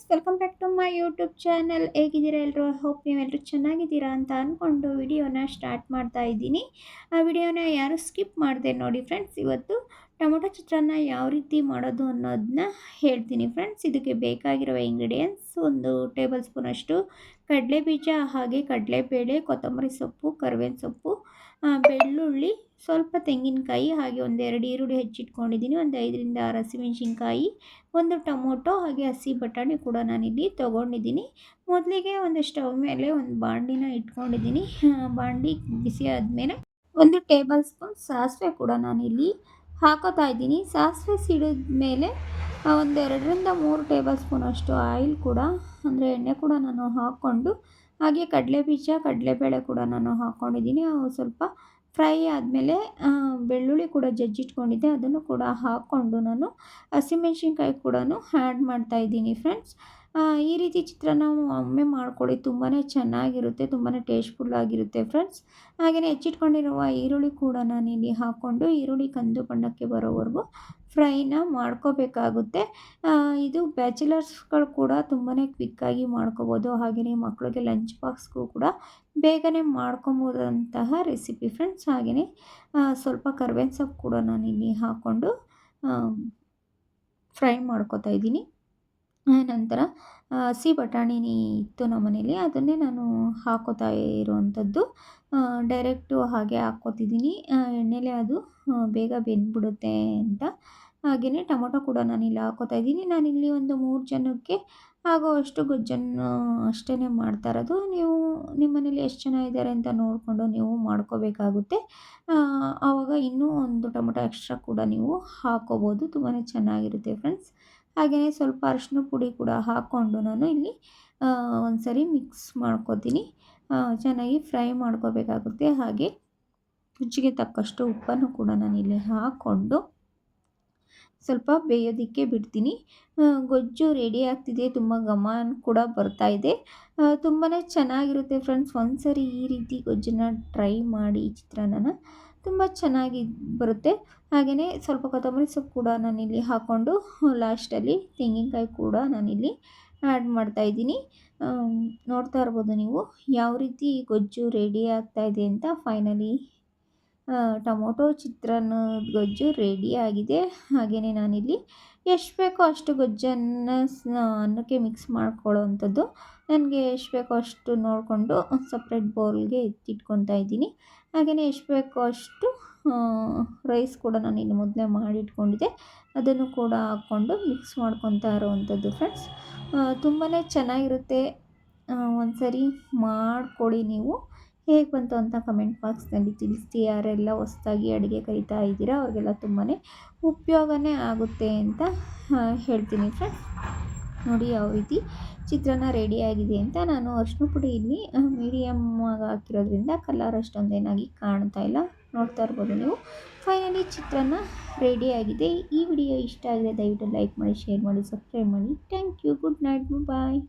Friends welcome back to my YouTube channel ಹೇಗಿದ್ದೀರಾ ಎಲ್ಲರೂ hope ನೀವೆಲ್ಲರೂ ಚೆನ್ನಾಗಿದ್ದೀರಾ ಅಂತ ಅಂದ್ಕೊಂಡು ವಿಡಿಯೋನ ಸ್ಟಾರ್ಟ್ ಮಾಡ್ತಾ ಇದ್ದೀನಿ. ಆ ವಿಡಿಯೋನ ಯಾರು ಸ್ಕಿಪ್ ಮಾಡಿದೆ ನೋಡಿ ಫ್ರೆಂಡ್ಸ್ ಇವತ್ತು ಟೊಮೊಟೊ ಚಿತ್ರಾನ್ನ ಯಾವ ರೀತಿ ಮಾಡೋದು ಅನ್ನೋದನ್ನ ಹೇಳ್ತೀನಿ ಫ್ರೆಂಡ್ಸ್ ಇದಕ್ಕೆ ಬೇಕಾಗಿರುವ ಇಂಗ್ರೀಡಿಯೆಂಟ್ಸ್ ಒಂದು ಟೇಬಲ್ ಸ್ಪೂನಷ್ಟು ಕಡಲೆ ಬೀಜ ಹಾಗೆ ಕಡಲೆಬೇಳೆ, ಕೊತ್ತಂಬರಿ ಸೊಪ್ಪು ಕರಿಬೇವಿನ ಸೊಪ್ಪು ಬೆಳ್ಳುಳ್ಳಿ, ಸ್ವಲ್ಪ ತೆಂಗಿನಕಾಯಿ, ಹಾಗೆ ಒಂದೆರಡು ಈರುಳ್ಳಿ ಹೆಚ್ಚಿಟ್ಕೊಂಡಿದ್ದೀನಿ, ಒಂದು ಐದರಿಂದ ಆರು ಒಂದು ಟೊಮೊಟೊ, ಹಾಗೆ ಹಸಿ ಬಟಾಣಿ ಕೂಡ ನಾನಿಲ್ಲಿ ತೊಗೊಂಡಿದ್ದೀನಿ. ಮೊದಲಿಗೆ ಒಂದು ಸ್ಟವ್ ಮೇಲೆ ಒಂದು ಬಾಂಡಿನ ಇಟ್ಕೊಂಡಿದ್ದೀನಿ. ಬಾಂಡಿ ಬಿಸಿ ಆದಮೇಲೆ ಒಂದು ಟೇಬಲ್ ಸ್ಪೂನ್ ಸಾಸಿವೆ ಕೂಡ ನಾನಿಲ್ಲಿ ಹಾಕೋತಾ ಇದ್ದೀನಿ. ಸಾಸಿವೆ ಸಿಡಿದ ಮೇಲೆ ಒಂದೆರಡರಿಂದ ಮೂರು ಟೇಬಲ್ ಸ್ಪೂನ್ ಅಷ್ಟು ಆಯಿಲ್ ಕೂಡ, ಅಂದರೆ ಎಣ್ಣೆ ಕೂಡ ನಾನು ಹಾಕ್ಕೊಂಡು ಹಾಗೆ ಕಡಲೆ ಬೀಜ, ಕಡಲೆಬೇಳೆ ಕೂಡ ನಾನು ಹಾಕ್ಕೊಂಡಿದ್ದೀನಿ ಸ್ವಲ್ಪ ಫ್ರೈ ಆದಮೇಲೆ ಬೆಳ್ಳುಳ್ಳಿ ಕೂಡ ಜಜ್ಜಿಟ್ಕೊಂಡಿದ್ದೆ. ಅದನ್ನು ಕೂಡ ಹಾಕ್ಕೊಂಡು ನಾನು ಹಸಿಮೆಣ್ಸಿನ್ಕಾಯಿ ಕೂಡ ಆ್ಯಡ್ ಮಾಡ್ತಾಯಿದ್ದೀನಿ ಫ್ರೆಂಡ್ಸ್. ಈ ರೀತಿ ಚಿತ್ರಾನ್ನ ಒಮ್ಮೆ ಮಾಡ್ಕೊಳ್ಳಿ. ತುಂಬಾ ಚೆನ್ನಾಗಿರುತ್ತೆ ತುಂಬಾ ಟೇಸ್ಟ್ಫುಲ್ಲಾಗಿರುತ್ತೆ ಫ್ರೆಂಡ್ಸ್. ಹಾಗೆಯೇ ಹೆಚ್ಚಿಟ್ಕೊಂಡಿರುವ ಈರುಳ್ಳಿ ಕೂಡ ನಾನು ಇಲ್ಲಿ ಹಾಕ್ಕೊಂಡು ಈರುಳ್ಳಿ ಕಂದು ಬಣ್ಣಕ್ಕೆ ಬರೋವರೆಗೂ ಫ್ರೈನ ಮಾಡ್ಕೋಬೇಕಾಗುತ್ತೆ. ಇದು ಬ್ಯಾಚುಲರ್ಸ್ಗಳು ಕೂಡ ತುಂಬಾ ಕ್ವಿಕ್ಕಾಗಿ ಮಾಡ್ಕೋಬೋದು. ಹಾಗೆಯೇ ಮಕ್ಕಳಿಗೆ ಲಂಚ್ ಬಾಕ್ಸ್ಗೂ ಕೂಡ ಬೇಗನೆ ಮಾಡ್ಕೊಬೋದಂತಹ ರೆಸಿಪಿ ಫ್ರೆಂಡ್ಸ್. ಹಾಗೆಯೇ ಸ್ವಲ್ಪ ಕರ್ಬೇವಿನ ಸೊಪ್ಪು ಕೂಡ ನಾನಿಲ್ಲಿ ಹಾಕ್ಕೊಂಡು ಫ್ರೈ ಮಾಡ್ಕೋತಾ ಇದ್ದೀನಿ. ನಂತರ ಹಸಿ ಬಟಾಣಿ ಇತ್ತು ನಮ್ಮ ಮನೇಲಿ. ಅದನ್ನೇ ನಾನು ಹಾಕೋತಾ ಇರುವಂಥದ್ದು. ಡೈರೆಕ್ಟು ಹಾಗೆ ಹಾಕ್ಕೋತಿದ್ದೀನಿ. ಎಣ್ಣೆಲೆ ಅದು ಬೇಗ ಬೆಂದ್ಬಿಡುತ್ತೆ ಅಂತ. ಹಾಗೆಯೇ ಟೊಮೊಟೊ ಕೂಡ ನಾನಿಲ್ಲಿ ಹಾಕೋತಾ ಇದ್ದೀನಿ. ನಾನಿಲ್ಲಿ ಒಂದು ಮೂರು ಜನಕ್ಕೆ ಆಗೋವಷ್ಟು ಗೊಜ್ಜನ್ನು ಅಷ್ಟೇ ಮಾಡ್ತಾ ಇರೋದು. ನೀವು ನಿಮ್ಮ ಮನೇಲಿ ಎಷ್ಟು ಜನ ಇದ್ದಾರೆ ಅಂತ ನೋಡಿಕೊಂಡು ನೀವು ಮಾಡ್ಕೋಬೇಕಾಗುತ್ತೆ. ಆವಾಗ ಇನ್ನೂ ಒಂದು ಟೊಮೊಟೊ ಎಕ್ಸ್ಟ್ರಾ ಕೂಡ ನೀವು ಹಾಕ್ಕೋಬೋದು ತುಂಬಾ ಚೆನ್ನಾಗಿರುತ್ತೆ ಫ್ರೆಂಡ್ಸ್. ಹಾಗೆಯೇ ಸ್ವಲ್ಪ ಅರಿಶಿನ ಪುಡಿ ಕೂಡ ಹಾಕ್ಕೊಂಡು ನಾನು ಇಲ್ಲಿ ಒಂದು ಸರಿ ಮಿಕ್ಸ್ ಮಾಡ್ಕೋತೀನಿ. ಚೆನ್ನಾಗಿ ಫ್ರೈ ಮಾಡ್ಕೋಬೇಕಾಗುತ್ತೆ. ಹಾಗೆ ರುಚಿಗೆ ತಕ್ಕಷ್ಟು ಉಪ್ಪನ್ನು ಕೂಡ ನಾನು ಇಲ್ಲಿ ಹಾಕ್ಕೊಂಡು ಸ್ವಲ್ಪ ಬೇಯೋದಕ್ಕೆ ಬಿಡ್ತೀನಿ. ಗೊಜ್ಜು ರೆಡಿ ಆಗ್ತಿದೆ. ತುಂಬ ಘಮ ಕೂಡ ಬರ್ತಾ ಇದೆ. ತುಂಬಾ ಚೆನ್ನಾಗಿರುತ್ತೆ ಫ್ರೆಂಡ್ಸ್ ಒಂದ್ಸರಿ ಈ ರೀತಿ ಗೊಜ್ಜನ್ನ ಟ್ರೈ ಮಾಡಿ ಈ ಚಿತ್ರಾನ್ನ ತುಂಬ ಚೆನ್ನಾಗಿ ಬರುತ್ತೆ. ಹಾಗೆಯೇ ಸ್ವಲ್ಪ ಕೊತ್ತಂಬರಿ ಸೊಪ್ಪು ಕೂಡ ನಾನಿಲ್ಲಿ ಹಾಕ್ಕೊಂಡು ಲಾಸ್ಟಲ್ಲಿ ತೆಂಗಿನಕಾಯಿ ಕೂಡ ನಾನಿಲ್ಲಿ ಆ್ಯಡ್ ಮಾಡ್ತಾಯಿದ್ದೀನಿ ನೋಡ್ತಾ ಇರ್ಬೋದು ನೀವು ಯಾವ ರೀತಿ ಗೊಜ್ಜು ರೆಡಿ ಆಗ್ತಾ ಇದೆ ಅಂತ ಫೈನಲಿ ಟೊಮೊಟೊ ಚಿತ್ರಾನ್ನದ ಗೊಜ್ಜು ರೆಡಿ ಆಗಿದೆ. ಹಾಗೆಯೇ ನಾನಿಲ್ಲಿ ಎಷ್ಟು ಬೇಕೋ ಅಷ್ಟು ಗೊಜ್ಜನ್ನು ಅನ್ನಕ್ಕೆ ಮಿಕ್ಸ್ ಮಾಡ್ಕೊಳ್ಳೋ ಅಂಥದ್ದು ನನಗೆ ಎಷ್ಟು ಬೇಕೋ ಅಷ್ಟು ನೋಡಿಕೊಂಡು ಸಪ್ರೇಟ್ ಬೌಲ್ಗೆ ಎತ್ತಿಟ್ಕೊತಾ ಇದ್ದೀನಿ. ಹಾಗೆಯೇ ಎಷ್ಟು ಬೇಕೋ ಅಷ್ಟು ರೈಸ್ ಕೂಡ ನಾನು ಇನ್ನು ಮೊದಲೇ ಮಾಡಿಟ್ಕೊಂಡಿದ್ದೆ. ಅದನ್ನು ಕೂಡ ಹಾಕ್ಕೊಂಡು ಮಿಕ್ಸ್ ಮಾಡ್ಕೊತಾ ಇರೋವಂಥದ್ದು ಫ್ರೆಂಡ್ಸ್ ತುಂಬಾ ಚೆನ್ನಾಗಿರುತ್ತೆ. ಒಂದು ಸರಿ ಮಾಡಿಕೊಡಿ ನೀವು. ಹೇಗೆ ಬಂತು ಅಂತ ಕಮೆಂಟ್ ಬಾಕ್ಸ್ನಲ್ಲಿ ತಿಳಿಸಿ. ಯಾರೆಲ್ಲ ಹೊಸ್ದಾಗಿ ಅಡುಗೆ ಕಲಿತಾ ಇದ್ದೀರಾ, ಅವ್ರಿಗೆಲ್ಲ ತುಂಬಾ ಉಪಯೋಗನೇ ಆಗುತ್ತೆ ಅಂತ ಹೇಳ್ತೀನಿ ಫ್ರೆಂಡ್ಸ್ ನೋಡಿ, ಯಾವ ರೀತಿ ಚಿತ್ರಾನ್ನ ರೆಡಿಯಾಗಿದೆ ಅಂತ ನಾನು ಅರ್ಶಿನ ಪುಡಿ ಇಲ್ಲಿ ಮೀಡಿಯಮ್ ಹಾಕಿರೋದ್ರಿಂದ ಕಲರ್ ಅಷ್ಟೊಂದೇನಾಗಿ ಕಾಣ್ತಾ ಇಲ್ಲ. ನೋಡ್ತಾ ಇರ್ಬೋದು ನೀವು. ಫೈನಲಿ ಚಿತ್ರಾನ್ನ ರೆಡಿಯಾಗಿದೆ ಈ ವಿಡಿಯೋ ಇಷ್ಟ ಆಗಿದೆ ದಯವಿಟ್ಟು ಲೈಕ್ ಮಾಡಿ ಶೇರ್ ಮಾಡಿ ಸಬ್ಸ್ಕ್ರೈಬ್ ಮಾಡಿ. Thank you good night bye